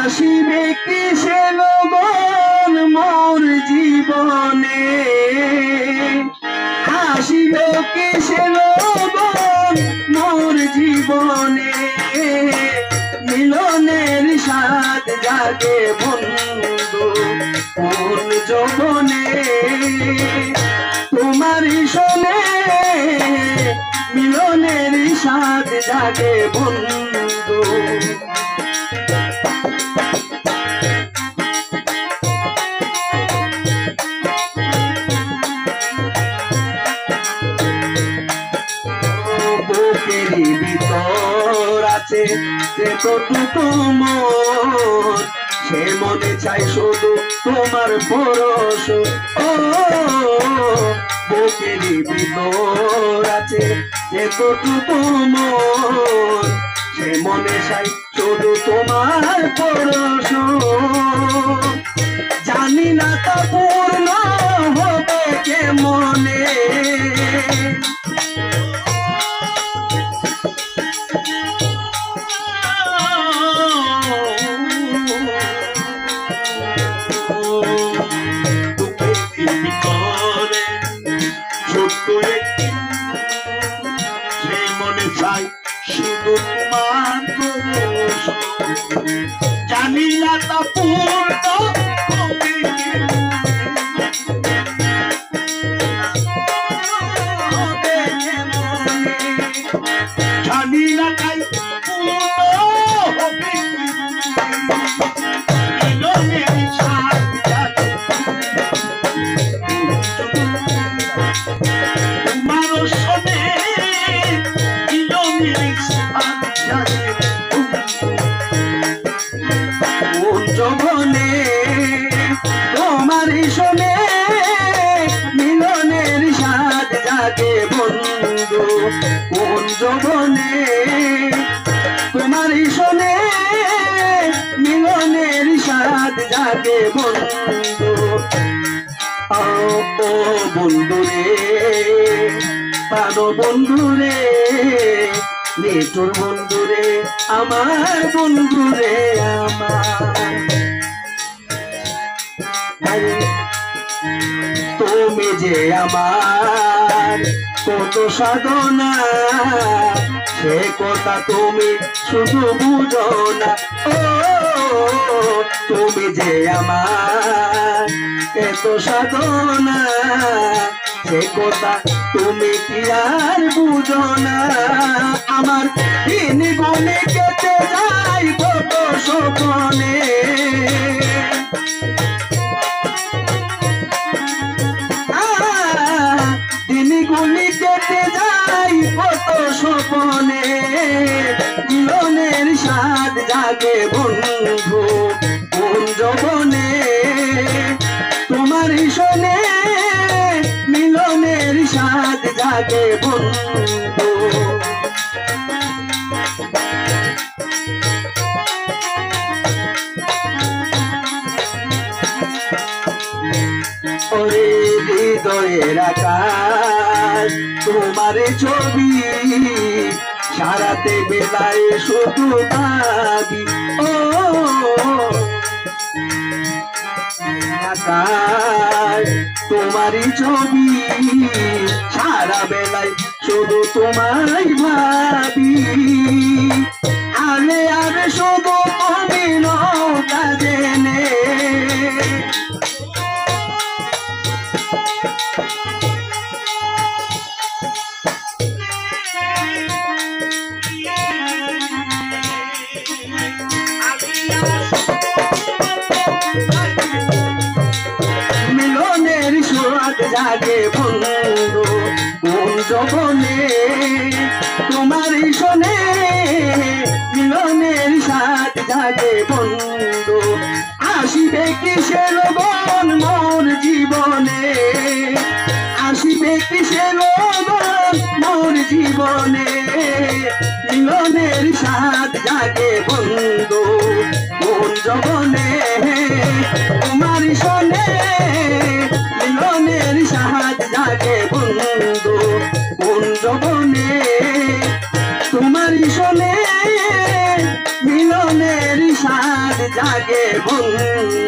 আসিবে কিসে লগন মোর জীবনে? আসিবে কিসে লগন মোর জীবনে? মিলনের সাথ জাগে বন্ধু, কোন যৌবনে? তোমার শোনে মিলনের সাথ জাগে বন্ধু। সে কতটুকু মন সে মনে চাই শুধু তোমার পরশ। ও বুকেরই ভিতর আছে সে কতটুকু মন সে মনে চাই শুধু তোমার পরশ। জানি না তা একটি সে মনে চাই শুধু তোমার। জানি না তা যৌবনে তোমার শোনে, মিলনের সাথ জাগে বন্ধু। ও ও বন্ধু রে পানো বন্ধু রে নেটুর বন্ধু রে, আমার বন্ধু রে আমার। তুমি যে আমার কত সাধনা সে কথা তুমি শুধু বুঝো না। ও, তুমি যে আমার এত সাধনা, সে কথা তুমি কি আর বুঝো না। আমার দিন গুনে কেটে যাই কত সপনে কত সপনে মিলনের স্বাদ জাগে বন্ধু কোন যবনে। তোমার শোনে মিলনের স্বাদ জাগে বন্ধু। হৃদয়ের আকাশ তোমার ছবি সারাতে বেলায় শুধু ভাবি ও তোমারই ছবি সারা বেলায় শুধু তোমায় ভাবি। জাগে বন্ধু কোন তোমার শোনে, মিলনের স্বাদ জাগে বন্ধু। আসিবে কিসের বন মোর জীবনে? আসিবে কিসের বন মোর জীবনে? মিলনের স্বাদ জাগে বন্ধু। যবনে তোমার শোনে, মিলনের সাহায্য জাগে বন্ধু। কোন যবনে তোমার শোনে, মিলনের সাহায্য জাগে বন্ধু।